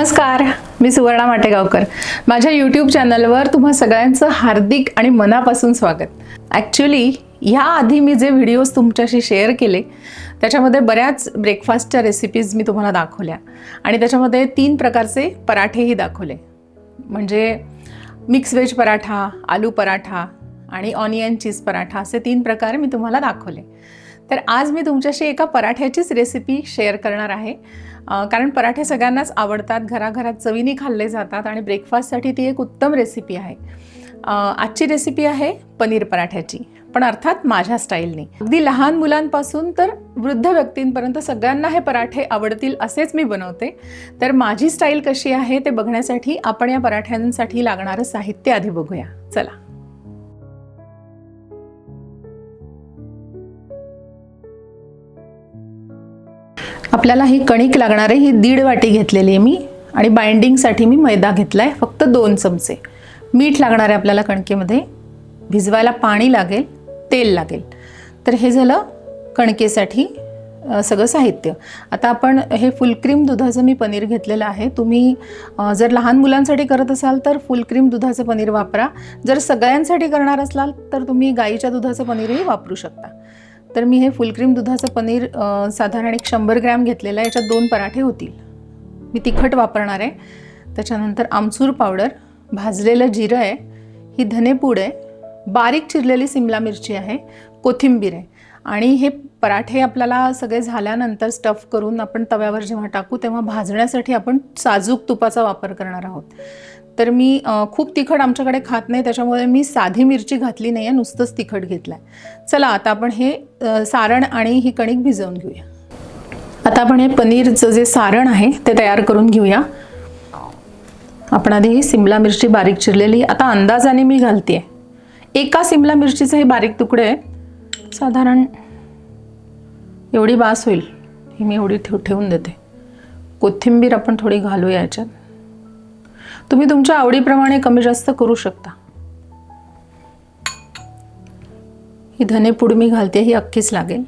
नमस्कार मी सुवर्णा माटेगावकर. माझ्या यूट्यूब चॅनलवर तुम्हा सगळ्यांचं हार्दिक आणि मनापासून स्वागत. ॲक्च्युली ह्याआधी मी जे व्हिडिओज तुमच्याशी शेअर केले त्याच्यामध्ये बऱ्याच ब्रेकफास्टच्या रेसिपीज मी तुम्हाला दाखवल्या आणि त्याच्यामध्ये तीन प्रकारचे पराठेही दाखवले. म्हणजे मिक्स व्हेज पराठा आलू पराठा आणि ऑनियन चीज पराठा असे तीन प्रकार मी तुम्हाला दाखवले. तर आज मी तुमच्याशी एका पराठ्याचीच रेसिपी शेअर करणार आहे. कारण पराठे सगळ्यांनाच आवडतात घराघरात चवीने खाल्ले जातात आणि ब्रेकफास्टसाठी ती एक उत्तम रेसिपी आहे. आजची रेसिपी आहे पनीर पराठ्याची. पण अर्थात माझ्या स्टाईलने अगदी लहान मुलांपासून तर वृद्ध व्यक्तींपर्यंत सगळ्यांना हे पराठे आवडतील असेच मी बनवते. तर माझी स्टाईल कशी आहे ते बघण्यासाठी आपण या पराठ्यांसाठी लागणारं साहित्य आधी बघूया. चला. आपल्याला ही कणिक लागणार आहे. ही दीड वाटी घेतलेली आहे मी आणि बाइंडिंगसाठी मी मैदा घेतला आहे फक्त दोन चमचे. मीठ लागणार आहे आपल्याला कणकेमध्ये. भिजवायला पाणी लागेल तेल लागेल. तर हे झालं कणकेसाठी सगळं साहित्य. आता आपण हे फुलक्रीम दुधाचं मी पनीर घेतलेलं आहे. तुम्ही जर लहान मुलांसाठी करत असाल तर फुलक्रीम दुधाचं पनीर वापरा. जर सगळ्यांसाठी करणार असाल तर तुम्ही गाईच्या दुधाचं पनीरही वापरू शकता. तर मी हे फुलक्रीम दुधाचं पनीर साधारण एक शंभर ग्रॅम घेतलेलं आहे. याच्यात दोन पराठे होतील. मी तिखट वापरणार आहे. त्याच्यानंतर आमचूर पावडर भाजलेलं जिरं आहे ही धनेपूड आहे बारीक चिरलेली सिमला मिरची आहे कोथिंबीर आहे. आणि हे पराठे आपल्याला सगळे झाल्यानंतर स्टफ करून आपण तव्यावर जेव्हा टाकू तेव्हा भाजण्यासाठी आपण साजूक तुपाचा वापर करणार आहोत. तर मी खूप तिखट आमच्याकडे खात नाही त्याच्यामुळे मी साधी मिरची घातली नाही आहे नुसतंच तिखट घेतलं आहे चला आता आपण हे सारण आणि ही कणिक भिजवून घेऊया. आता आपण हे पनीरचं जे सारण आहे ते तयार करून घेऊया. आपण आधी ही सिमला मिरची बारीक चिरलेली आता अंदाजाने मी घालते. एका सिमला मिरचीचे हे बारीक तुकडे आहेत. साधारण एवढी बास होईल ही मी एवढी ठेव ठेवून देते. कोथिंबीर आपण थोडी घालूया याच्यात. तुम्ही तुमच्या आवडीप्रमाणे कमी जास्त करू शकता. ही धनेपूड मी घालते ही अख्खीच लागेल.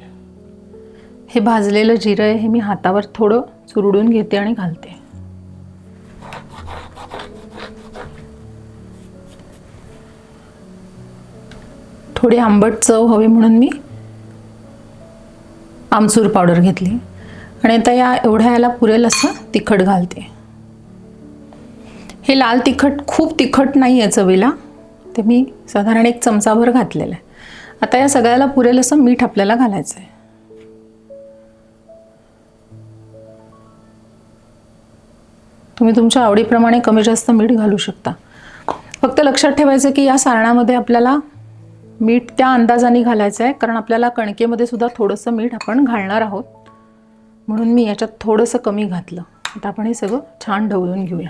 हे भाजलेलं जिरं आहे हे मी हातावर थोडं चुरडून घेते आणि घालते. थोडी आंबट चव हवी म्हणून मी आमचूर पावडर घेतली. आणि आता या एवढ्या याला पुरेल असं तिखट घालते. हे लाल तिखट खूप तिखट नाही आहे चवीला. ते मी साधारण एक चमचाभर घातलेलं आहे. आता या सगळ्याला पुरेल असं मीठ आपल्याला घालायचं आहे. तुम्ही तुमच्या आवडीप्रमाणे कमी जास्त मीठ घालू शकता. फक्त लक्षात ठेवायचं की या सारणामध्ये आपल्याला मीठ त्या अंदाजाने घालायचं आहे कारण आपल्याला कणकेमध्ये सुद्धा थोडंसं मीठ आपण घालणार आहोत. म्हणून मी याच्यात थोडंसं कमी घातलं. आता आपण हे सगळं छान ढवळून घेऊया.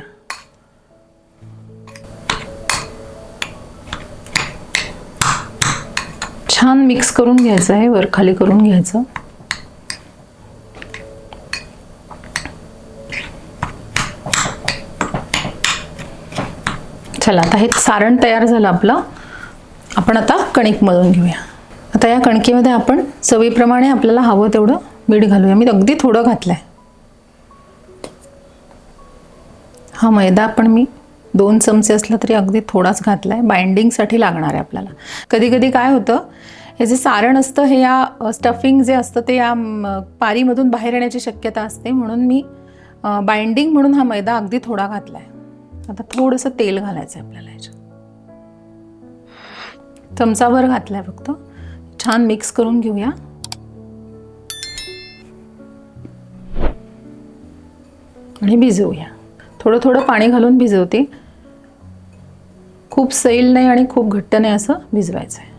छान मिक्स करून घ्यायचं आहे वर खाली करून घ्यायचं. चला आता हे सारण तयार झालं आपलं. आपण आता कणिक मळून घेऊया. आता या कणकेमध्ये आपण चवीप्रमाणे आपल्याला हवं तेवढं मीठ घालूया. मी अगदी थोडं घातलं आहे हा मैदा पण मी दोन चमचे असला तरी अगदी थोडाच घातला आहे बाइंडिंगसाठी लागणार आहे आपल्याला. कधी कधी काय होतं हे जे सारण असतं हे या स्टफिंग जे असतं ते या पारीमधून बाहेर येण्याची शक्यता असते. म्हणून मी बाइंडिंग म्हणून हा मैदा अगदी थोडा घातला आहे आता थोडंसं तेल घालायचं आहे आपल्याला याच्यात. चमचाभर घातलाय फक्त. छान मिक्स करून घेऊया. आणि भिजवूया. थोडं थोडं पाणी घालून भिजवते. खूप सैल नाही आणि खूप घट्ट नाही असं भिजवायचं आहे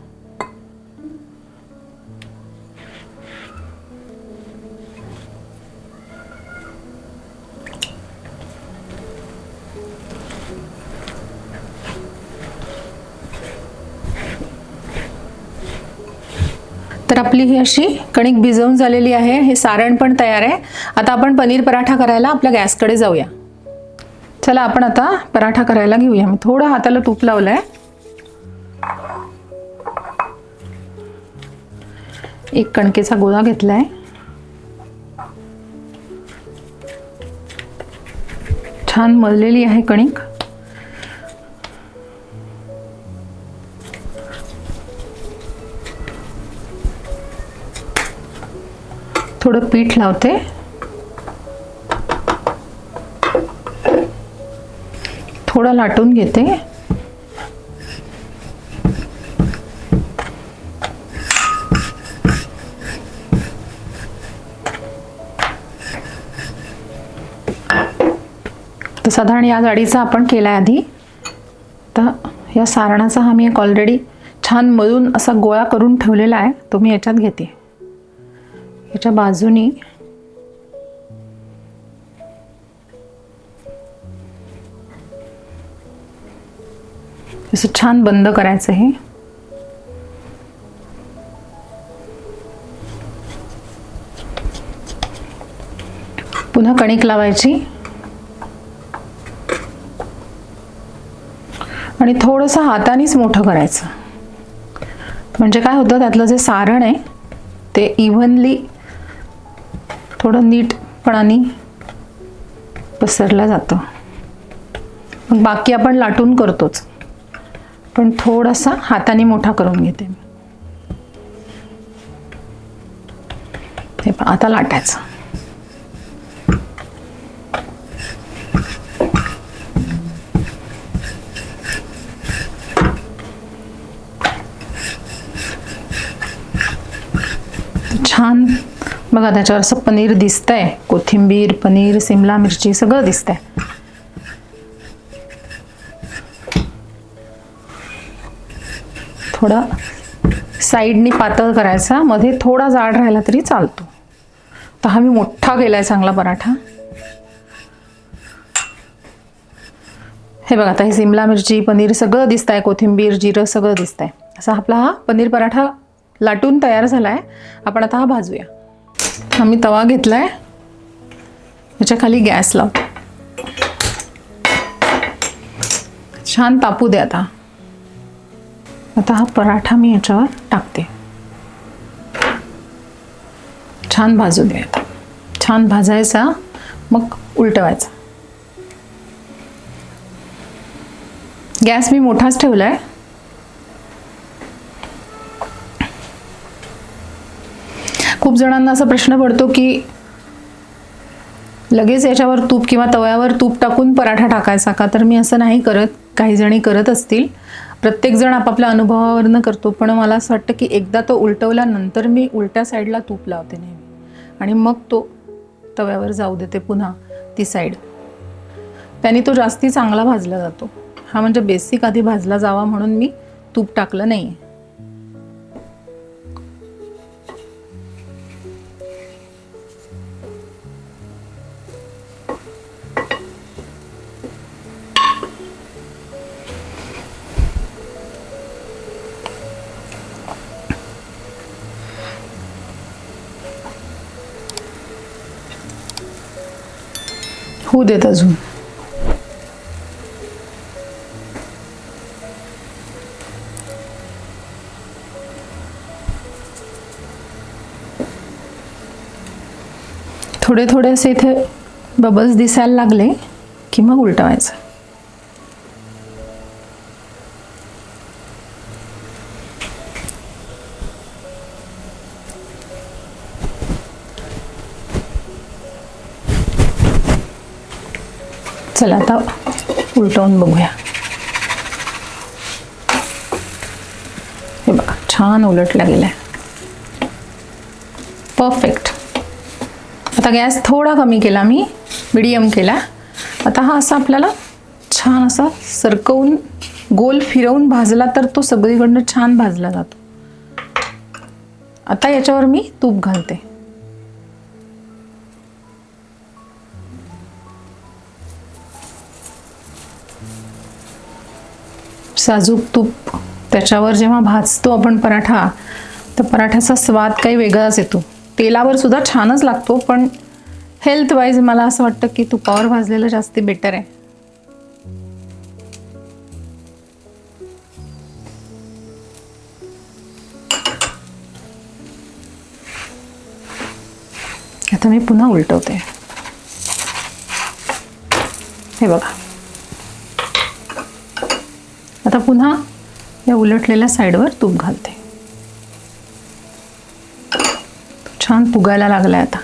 तर आपली ही अशी कणिक भिजवून झालेली आहे हे सारण पण तयार आहे. आता आपण पनीर पराठा करायला आपल्या गॅसकडे जाऊया. चला आपण आता पराठा करायला घेऊया. मी थोडं हाताला तूप लावलंय. एक कणकेचा गोळा घेतलाय. छान मळलेली आहे कणिक. थोडं पीठ लावते. थोडं लाटून घेते. तर साधारण या जाडीचा आपण केला आहे आधी. तर या सारणाचा हा मी एक ऑलरेडी छान मळून असा गोळा करून ठेवलेला आहे. तो मी याच्यात घेते. याच्या बाजूनी असं छान बंद करायचं हे पुन्हा कणिक लावायची. आणि थोडंसं हातानेच मोठं करायचं. म्हणजे काय होतं त्यातलं जे सारण आहे ते इव्हनली थोडं नीटपणाने पसरलं जातं. मग बाकी आपण लाटून करतोच. पण थोडासा हाताने मोठा करून घेते. हे आता लाटायचं. छान. बघा त्याच्यावर असं पनीर दिसतंय. कोथिंबीर पनीर सिमला मिरची सगळं दिसतंय. थोडा साईडनी पातळ करायचा. मध्ये थोडा जाड राहिला तरी चालतो. तर हा मी मोठा केलाय चांगला पराठा. हे बघा आता हे सिमला मिरची पनीर सगळं दिसतंय कोथिंबीर जिरं सगळं दिसत आहे असा आपला हा पनीर पराठा लाटून तयार झाला आहे आपण आता हा भाजूया. हा मी तवा घेतला त्याच्याखाली गॅस लावतो छान तापू दे आता. आता हा पराठा मी याच्यावर टाकते. छान भाजू दे आता छान भाजायचा मग उलटवायचा. गॅस मी मोठाच ठेवलाय. खूप जणांना असा प्रश्न पडतो की लगेच याच्यावर तूप किंवा तव्यावर तूप टाकून पराठा टाकायचा का? तर मी असं नाही करत. काही जणी करत असतील. प्रत्येकजण आपापल्या अनुभवावरनं करतो पण मला असं वाटतं की एकदा तो उलटवल्यानंतर मी उलट्या साईडला तूप लावते नेहमी. आणि मग तो तव्यावर जाऊ देते पुन्हा ती साईड. त्याने तो जास्ती चांगला भाजला जातो. हा म्हणजे बेसिक आधी भाजला जावा म्हणून मी तूप टाकलं नाही होऊ देत अजून. थोडे थोडे असे इथे बबल्स दिसायला लागले की मग उलटवायचं. चला आता उलटवून बघूया. हे बघा छान उलटला गेलाय परफेक्ट आता गॅस थोडा कमी केला मी मिडियम केला. आता हा असा आपल्याला छान असा सरकवून गोल फिरवून भाजला तर तो सगळीकडनं छान भाजला जातो. आता याच्यावर मी तूप घालते. साजूक तूप. त्याच्यावर जेव्हा भाजतो आपण पराठा तर पराठ्याचा स्वाद काही वेगळाच येतो. तेलावर सुद्धा छानच लागतो पण हेल्थ वाईज मला असं वाटतं की तुपावर भाजलेलं जास्ती बेटर आहे. आता मी पुन्हा उलटवते. हे बघा. आता पुन्हा या उलटलेल्या साईडवर तूप घालते. छान फुगायला लागलाय आता.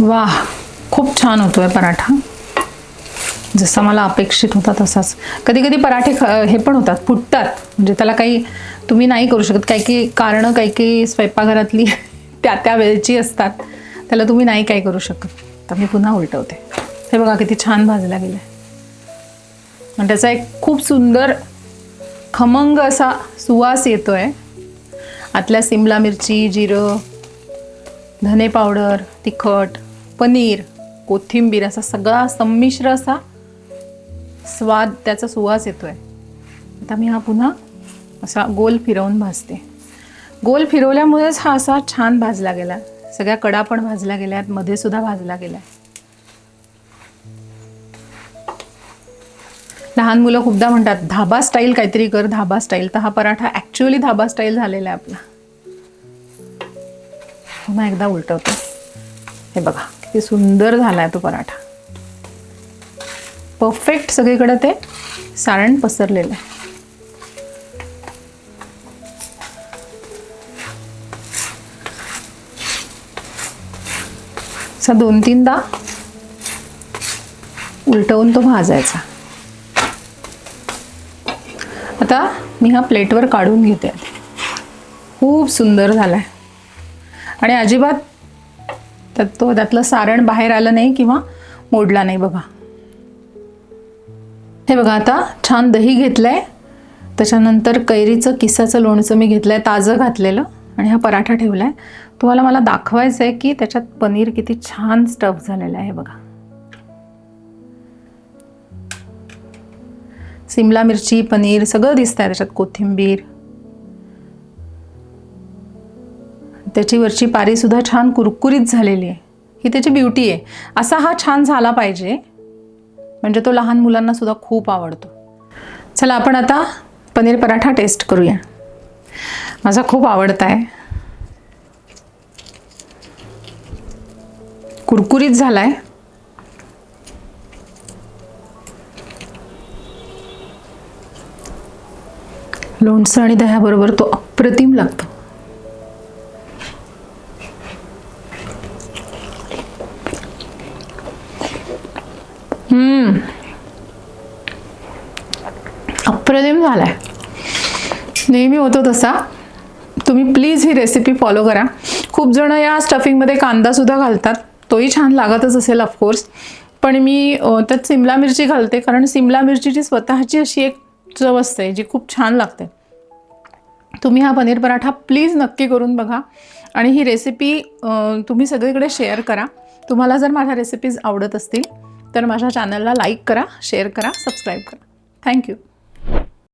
वाह खूप छान होतोय पराठा. जसा मला अपेक्षित होता तसाच. कधी कधी पराठे हे पण होतात फुटतात. म्हणजे त्याला काही तुम्ही नाही करू शकत. काही काही कारणं काही काही स्वयंपाकघरातली त्या त्या वेळची असतात. त्याला तुम्ही नाही काय करू शकत. तर मी पुन्हा उलटवते. हे बघा किती छान भाजला गेलं आणि त्याचा एक खूप सुंदर खमंग असा सुवास येतो आहे आतल्या सिमला मिरची जिरं धने पावडर तिखट पनीर कोथिंबीर असा सगळा संमिश्र असा स्वाद त्याचा सुवास येतो आहे आता मी हा पुन्हा असा गोल फिरवून भाजते. गोल फिरवल्यामुळेच हा असा छान भाजला गेला. सगळ्या कडा पण भाजल्या गेल्यात मध्ये सुद्धा भाजला गेलाय. लहान मुलं खूपदा म्हणतात धाबा स्टाईल काहीतरी कर धाबा स्टाईल तर हा पराठा ॲक्च्युअली धाबा स्टाईल झालेला आहे आपला. पुन्हा एकदा उलटवतो. हे बघा किती सुंदर झाला आहे तो पराठा. परफेक्ट सगळीकडे ते सारण पसरलेलं आहे. असा दोन तीनदा उलटवून तो भाजायचा. आता मी हा प्लेटवर काढून घेते. खूप सुंदर झाला आहे आणि अजिबात त्यात तो त्यातलं सारण बाहेर आलं नाही किंवा मोडला नाही बघा. हे बघा आता छान दही घेतलंय. त्याच्यानंतर कैरीचं किस्साचं लोणचं मी घेतलंय ताजं घातलेलं आणि हा पराठा ठेवलाय. तुम्हाला मला दाखवायचं आहे की त्याच्यात पनीर किती छान स्टफ झालेलं आहे बघा. सिमला मिरची पनीर सगळं दिसतंय त्याच्यात कोथिंबीर. त्याची वरची पारी सुद्धा छान कुरकुरीत झालेली आहे. ही त्याची ब्युटी आहे. असा हा छान झाला पाहिजे. म्हणजे तो लहान मुलांना सुद्धा खूप आवडतो. चला आपण आता पनीर पराठा टेस्ट करूया. माझा खूप आवडता आहे कुरकुरीत झाला आहे लोणचं आणि दह्याबरोबर तो अप्रतिम लागतो. अप्रतिम अप्रतिम झालाय. नेहमी होतो तसा. तुम्ही प्लीज ही रेसिपी फॉलो करा. खूप जण या स्टफिंगमध्ये कांदासुद्धा घालतात. तोही छान लागतच असेल ऑफकोर्स पण मी त्यात सिमला मिरची घालते कारण सिमला मिरचीची स्वतःची अशी एक चव असते जी खूप छान लागते. तुम्ही हा पनीर पराठा प्लीज नक्की करून बघा. आणि ही रेसिपी तुम्ही सगळीकडे शेअर करा. तुम्हाला जर माझ्या रेसिपीज आवडत असतील तर माझ्या चॅनलला लाईक करा शेअर करा सबस्क्राईब करा. थँक्यू